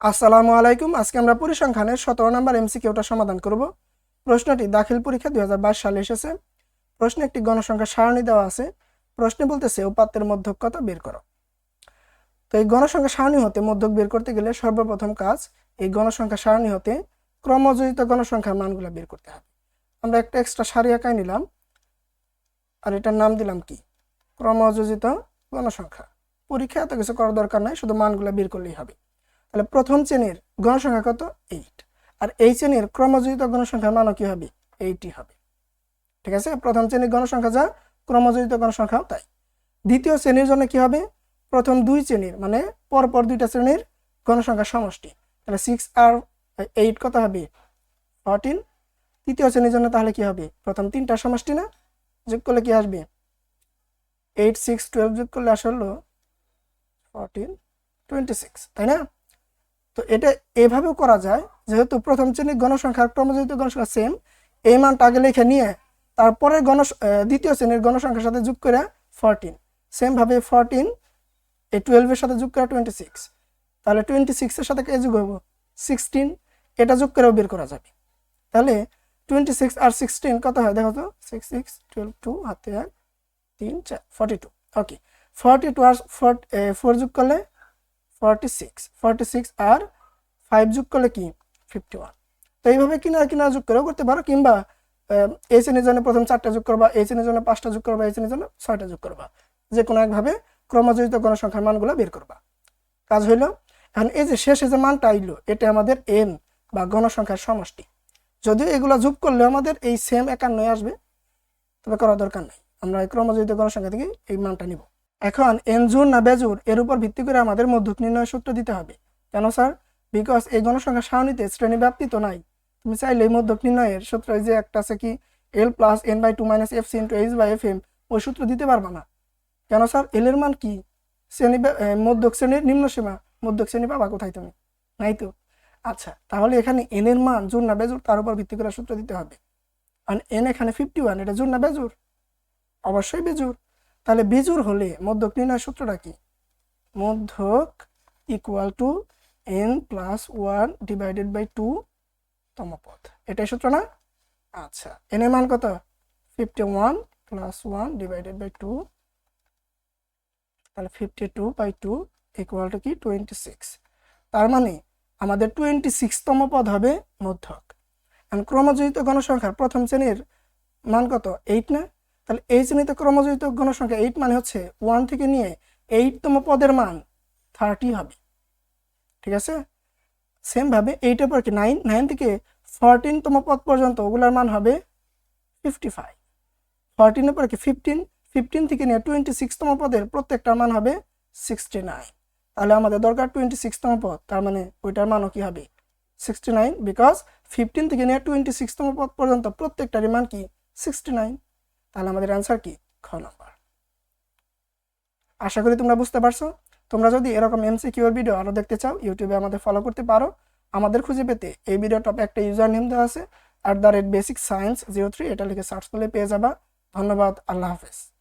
আসসালামু আলাইকুম। আজকে আমরা পরিসংখ্যানের সতেরো নম্বর এমসিকিউটা সমাধান করব। প্রশ্নটি দাখিল পরীক্ষা দুই হাজার বাইশ সালে এসেছে। প্রশ্নে একটি গণসংখ্যা সারণী দেওয়া আছে। প্রশ্নে বলতেছে, উপাত্তের মধ্যক কত বের করো? তো এই গণসংখ্যা সারণী হতে মধ্যক বের করতে গেলে সর্বপ্রথম কাজ, এই গণসংখ্যা সারণী হতে ক্রমযোজিত গণসংখ্যার মানগুলো বের করতে হবে। আমরা একটা এক্সট্রা সারি আঁকাই নিলাম। আর এটার নাম দিলাম কি? ক্রমযোজিত গণসংখ্যা। পরীক্ষা এত কিছু করার দরকার নাই, শুধু মানগুলো বের করলেই হবে। তাহলে প্রথম শ্রেণির গণসংখ্যা কত? এইট আর এই শ্রেণির ক্রমযোজিত গণসংখ্যার মানও কি হবে? এইটই হবে। ঠিক আছে? প্রথম শ্রেণির গণসংখ্যা যা, ক্রমযোজিত গণসংখ্যাও তাই। দ্বিতীয় শ্রেণির জন্য কি হবে? প্রথম দুই শ্রেণির মানে পরপর দুইটা শ্রেণির গণসংখ্যা সমষ্টি। তাহলে সিক্স আর এইট কত হবে? ফর্টিন তৃতীয় শ্রেণির জন্য তাহলে কি হবে? প্রথম তিনটা সমষ্টি না? যোগ করলে কি আসবে? এইট সিক্স টুয়েলভ যোগ করলে আসলো ফোরটিন টোয়েন্টি সিক্স তাই না? তো এটা এভাবেও করা যায়, যেহেতু প্রথম শ্রেণির গণসংখ্যার ক্রমযোজিত গণসংখ্যা সেম এই মানটা আগে লিখে নিয়ে তারপরে গণ দ্বিতীয় শ্রেণির গণসংখ্যার সাথে যোগ করে ফোরটিন সেমভাবে ফোরটিন এই টুয়েলভের সাথে যোগ করে টোয়েন্টি সিক্স তাহলে টোয়েন্টি সিক্সের সাথে কে যোগ হব সিক্সটিন এটা যোগ করেও বের করা যাবে। তাহলে টোয়েন্টি সিক্স আর সিক্সটিন কত হয়? দেখো তো সিক্স সিক্স টুয়েলভ টু হাতে এক, তিন, চার forty two okay forty two আর ফোর যোগ করলে ফর্টি সিক্স ফর্টি সিক্স আর ফাইভ যোগ করলে কি? ফিফটি ওয়ান তো এইভাবে কিনারা কিনারা যোগ করেও করতে পারো, কিংবা এই শ্রেণির জন্য প্রথম চারটা যোগ করবা এই শ্রেণির জন্য পাঁচটা যোগ করবা এই শ্রেণির জন্য ছয়টা যোগ করবা। যে কোনো একভাবে ক্রমযোজিত গণসংখ্যার মানগুলো বের করবা। কাজ হইল, এখন এই যে শেষে যে মানটা আইলো, এটা আমাদের এন বা গণসংখ্যার সমষ্টি। যদিও এগুলো যোগ করলে আমাদের এই সেম একান্নই আসবে, তবে করার দরকার নাই। আমরা এই ক্রমযোজিত গণসংখ্যা থেকে এই মানটা নিব। এখন এনজুর না বেজুর, এর উপর ভিত্তি করে আমাদের মধ্যক নির্ণয় সূত্র দিতে হবে। কেন স্যার? বিকজ এই গণসংখ্যা সারণীতে শ্রেণি ব্যাপ্তি তো নাই। তুমি চাইলে এই মধ্যক নির্ণয়ের সূত্র যে একটা আছে কি L plus N by two minus F C into H by F M ওই সূত্র দিতে পারবা না। কেন স্যার? এল এর মান কি? শ্রেণি মধ্যক শ্রেণির নিম্ন সীমা, মধ্যক শ্রেণি পাবা কোথায় তুমি? নাই তো? আচ্ছা তাহলে এখানে এন এর মান জোর না বেজুর তার উপর ভিত্তি করে সূত্র দিতে হবে। আর এন এখানে ফিফটি ওয়ান এটা জোর না বেজুর অবশ্যই বেজুর তাহলে বিজুর হলে মধ্যক নির্ণয় সূত্রটা কি? মধ্যক equal to N plus one divided by two তম পদ এটাই সূত্র না? আচ্ছা এন এর মান কত? Fifty one plus one divided by two তাহলে fifty two by two equal to কি? টোয়েন্টি সিক্স তার মানে আমাদের টোয়েন্টি সিক্সতম পদ হবে মধ্যক। ক্রমযোজিত গণসংখ্যার প্রথম শ্রেণির মান কত? এইট না? তাহলে এই শ্রেণীতে ক্রমযোজিত গণসংখ্যা এইট মানে হচ্ছে ওয়ান থেকে নিয়ে এইটতম পদের মান থার্টি হবে। ঠিক আছে? সেমভাবে এইটের পর কি নাইন নাইন থেকে ফরটিনতম পদ পর্যন্ত ওগুলার মান হবে ফিফটি ফাইভ ফরটিনের পর কি ফিফটিন ফিফটিন থেকে নিয়ে টোয়েন্টি সিক্সতম পদের প্রত্যেকটার মান হবে সিক্সটি নাইন তাহলে আমাদের দরকার টোয়েন্টি সিক্সতম পদ, তার মানে ওইটার মানও কি হবে সিক্সটি নাইন বিকজ ফিফটিন থেকে নিয়ে টোয়েন্টি সিক্সতম পদ পর্যন্ত প্রত্যেকটারই মান কি সিক্সটি নাইন তাহলে আমাদের অ্যান্সার কি? খ নম্বর আশা করি তোমরা বুঝতে পারছ। তোমরা যদি এরকম এমসিকিউর ভিডিও আরও দেখতে চাও ইউটিউবে আমাদের ফলো করতে পারো। আমাদের খুঁজে পেতে এই ভিডিও টপে একটা ইউজার নেম দেওয়া আছে at the rate basic science zero three এটা লিখে সার্চ করলে পেয়ে যাবা। ধন্যবাদ, আল্লাহ হাফেজ।